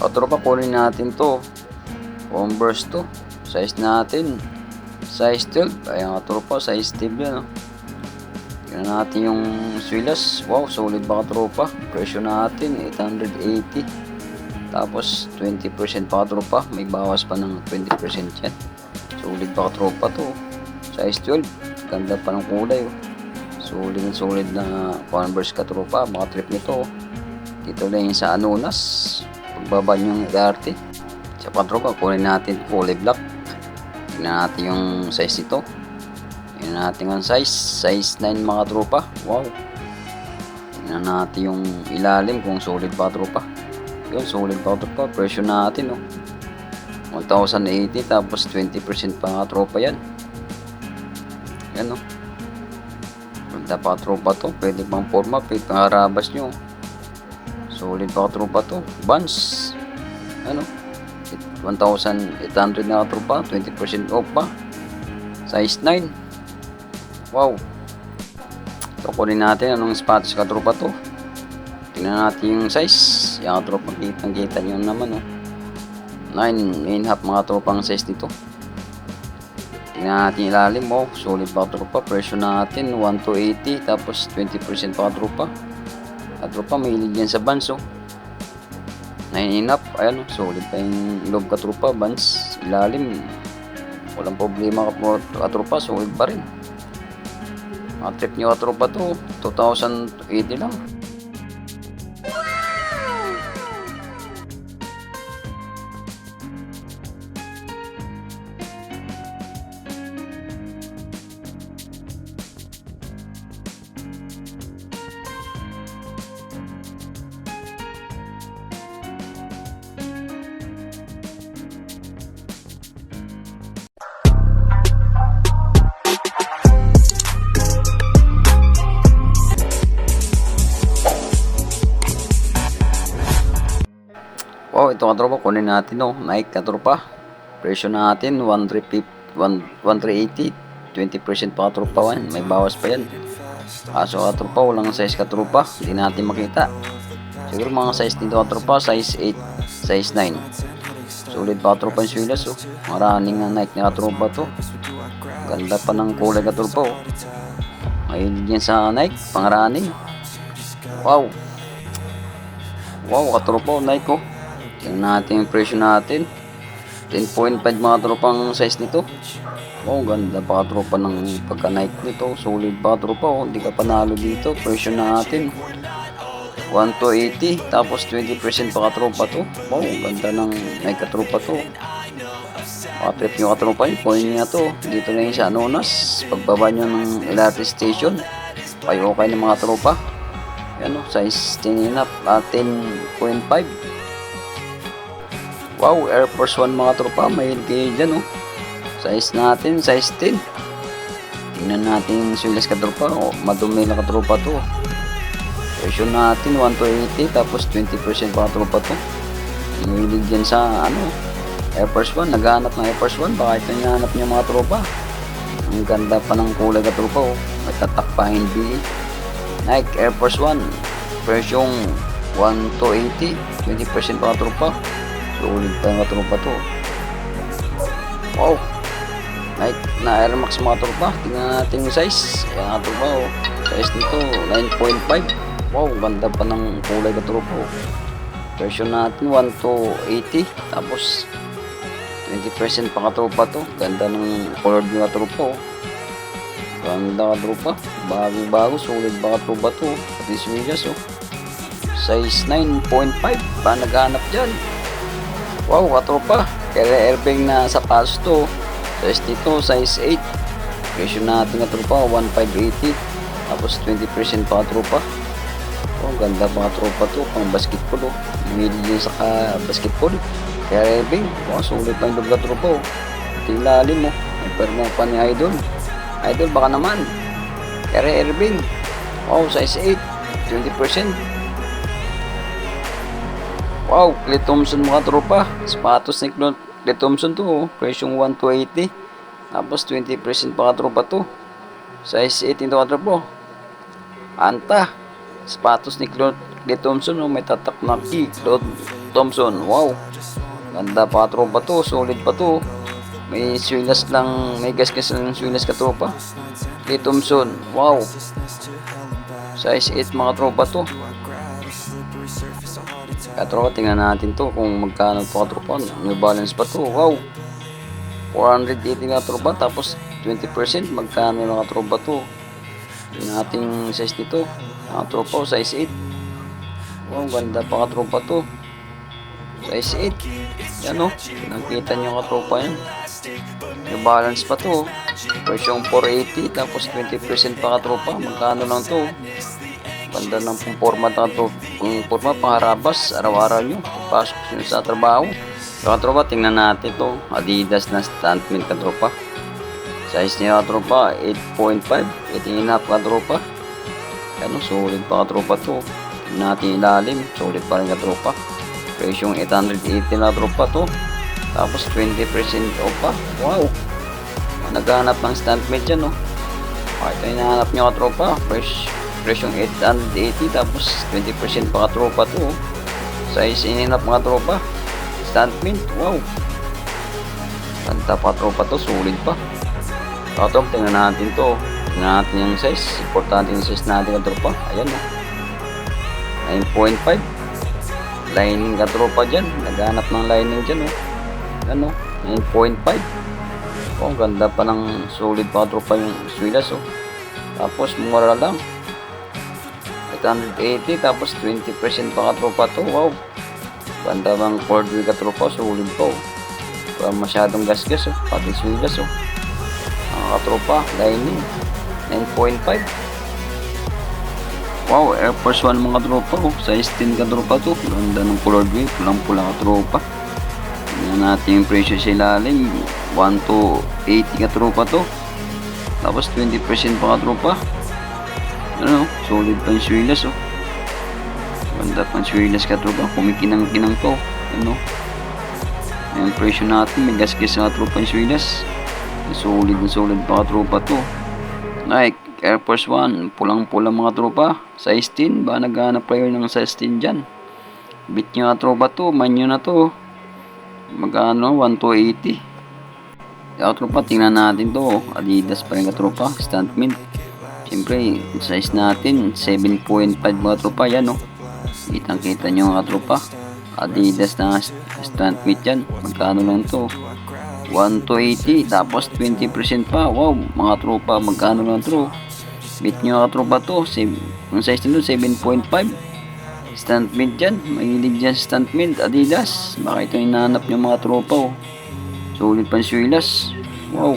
O tropa, kunin natin to. Converse to. Size natin. Size 12. Ayan nga tropa, size 12 yan. Oh. Tingnan natin yung swilas. Wow, solid ba tropa? Presyo natin, 880. Tapos 20% pa tropa. May bawas pa ng 20% yan. Solid ka tropa to. Size 12. Ganda pa ng kulay. Oh. Solid na solid na Converse ka tropa. Mga trip nito. Oh. Dito lang yung sa Anunas. Pagbaba yung LRT. Sa patropa, kunin natin kulay black. Tingnan natin yung size nito. Tingnan natin ang size. Size 9 mga tropa. Wow. Tingnan natin yung ilalim kung solid pa tropa. Yun, solid pa tropa. Presyo natin oh. 1,080 tapos 20% pa nga tropa yan. Yan oh. Ganda pa tropa to. Pwede pang forma. Pwede pang harabas nyo. Solid pa tropa to. Buns. Ano? 1,800 na tropa. 20% off pa. Size 9. Wow. So, kunin natin anong sapatos ka tropa to. Tingnan natin yung size. Yung tropa kitang kita nyo naman oh. 9 and half mga tropang size nito. Tingnan natin ilalim. Oh, solid pa tropa. Presyo natin 1 to 80 tapos 20% pa tropa. At tropa may yan sa bands oh. 9 and. Ayan oh. Solid pa yung loob ka tropa. Bands. Ilalim. Walang problema ka katropa. Solid pa rin. Mga trip nyo katropa to. 2080 lang. Ito ka tropa, kunin natin no. Nike ka tropa. Presyo natin 1350 1380. 20% pa ka tropa yan. May bawas pa yan. Kaso ka tropa, walang size ka tropa. Hindi natin makita. Siguro mga size nito ka tropa, size 8, size 9. Sulit pa ka tropa yung swilas oh. Maraming na Nike na ka tropa to. Ganda pa ng kulay ka tropa oh. Mahilig yan sa Nike, pang running. Wow. Wow, katropa, Nike oh. Tingnan natin yung presyo natin. 10.5 mga tropang size nito. Oh, ganda pa tropa ng pagka-night nito. Solid pa tropa. Oh. Hindi ka panalo dito. Presyo natin. 1 to 80. Tapos 20% pa katropa to. Oh, ganda ng Nike katropa to. Patrip nyo katropa yun. Coin nga to. Dito na yung sa Anonas. Pagbaba nyo ng LRT station. Kayo okay ng mga tropa. Yan o. Size 10 and up. Uh, 10.5. Wow, Air Force 1 mga tropa, may kayo dyan oh. Size natin, size 10. Tingnan natin yung swilas ka tropa, oh, madumi na ka tropa to. Presyo natin, 1 to 80, tapos 20% pa ka tropa to. Hinilig dyan sa ano, Air Force 1, naghahanap ng Air Force 1, baka ito yung hanap niya mga tropa. Ang ganda pa ng kulay ka tropa oh, may tatak pa hindi. Nike Air Force 1, presyong 1 to 80, 20% pa ka Sulit pa yung tropa to. Wow. Night na Air Max mga tropa. Tingnan natin yung size. Kaya nga tropa oh. Size nito 9.5. Wow, ganda pa ng kulay ka tropa oh. Version natin 1 to 80. Tapos 20% pa ka tropa to. Ganda ng color ng tropa oh. Ganda ka tropa. Bago bago. Sulit ba ka tropa to. Pati swigas oh. Size 9.5. Pa naghanap dyan. Wow, katropa. Kaya airbag na sa pass to. Size dito, size 8. Presyo natin katropa, 1,580. Tapos 20% pa katropa. Oh, ganda pa katropa to. Pang basketball oh. Humili din sa basketball. Kaya airbag. Wow, sulit pa yung dog katropa oh. Ito yung lalim oh. May perma pa ni Idol. Idol, baka naman. Kaya airbag. Wow, size 8. 20%. Wow, Clay Thompson mga tropa. Sapatos ni Clay Thompson to. Oh. Presyong 1 to 80. Tapos 20% pa tropa to. Size 18 to tropa. Anta. Sapatos ni Clay Thompson. Oh. May tatak na key. Cloth Thompson. Wow. Ganda pa tropa to. Solid pa to. May swilas lang. May gas-gas lang swilas ka tropa. Clay Thompson. Wow. Size 8 mga tropa to. Katropa, tingnan natin to kung magkano to katropa. May balance pa to. Wow. 480 nga tropa. Tapos 20% magkano na katropa to. Yung ating size nito. Mga tropa, size 8. Wow, ganda pa katropa to. Size 8. Yan o. Nakita nyo katropa yan. May balance pa to. Version 480. Tapos 20% pa katropa. Magkano lang to. Ganda ng pong format na to. Pang format, pangharabas. Araw-araw nyo. Pasok nyo sa trabaho. So katropa, tingnan natin to. Adidas na stuntman katropa. Size niya katropa, 8.5. Ito yung half katropa. Ano, solid pa katropa to. Tingnan natin ilalim. Solid pa rin katropa. Presyo yung 880 na tropa to. Tapos 20% off pa. Wow! Naghanap ng stuntmate yan, no? Okay, ito yung hinahanap nyo katropa. Fresh, fresh yung 880 tapos 20% pa katropa to. Size ininap mga tropa. Stuntmate, wow! Kanta pa tropa to, solid pa. Katrop, tingnan natin to. Tingnan natin yung size. Importante yung size natin katropa. Ayan, no? 9.5 lining ka tropa dyan. Naghanap ng lining dyan, oh. Ano? 9.5. Oh, ganda pa ng solid pa tropa yung swilas, oh. Tapos, mura lang. 880, tapos 20% pa ka tropa to. Wow. Ganda bang cord wheel ka tropa, solid pa, oh. Wala masyadong gasgas, oh. Pati swilas, oh. Mga katropa, lining. 9.5. Wow, Air Force 1 mga tropa oh. Size 10 ka tropa to. Ganda ng color green. Pulang pula ka tropa. Tingnan natin yung presyo sa ilalim. 1 to 80 ka tropa to. Tapos 20% pa ka tropa. Ano, solid pa yung swilas oh. Ganda pa yung swilas ka tropa. Kumikinang-kinang to. Ano. Yung presyo natin. May gas-gas ka tropa yung swilas. Solid na solid pa tropa to. Nike Air Force 1, pulang-pulang mga tropa. Size 10, ba naghanap kayo ng size 10 dyan? Bit nyo na tropa to, man nyo na to. Magkano? 1 to 80. Kaya tropa, tingnan natin to. Adidas pa rin ka tropa, stuntman. Siyempre, size natin, 7.5 mga tropa, yan oh. Kitang kita nyo mga tropa. Adidas na stuntman yan. Magkano lang to? 1 to 80, tapos 20% pa. Wow, mga tropa, magkano lang to? Bit nyo mga tropa to. Ang size nito, 7.5. Stunt mint dyan. Mahilig dyan stunt mint. Adidas. Baka ito yung nahanap nyo mga tropa. Oh. Sulit pang swilas. Wow.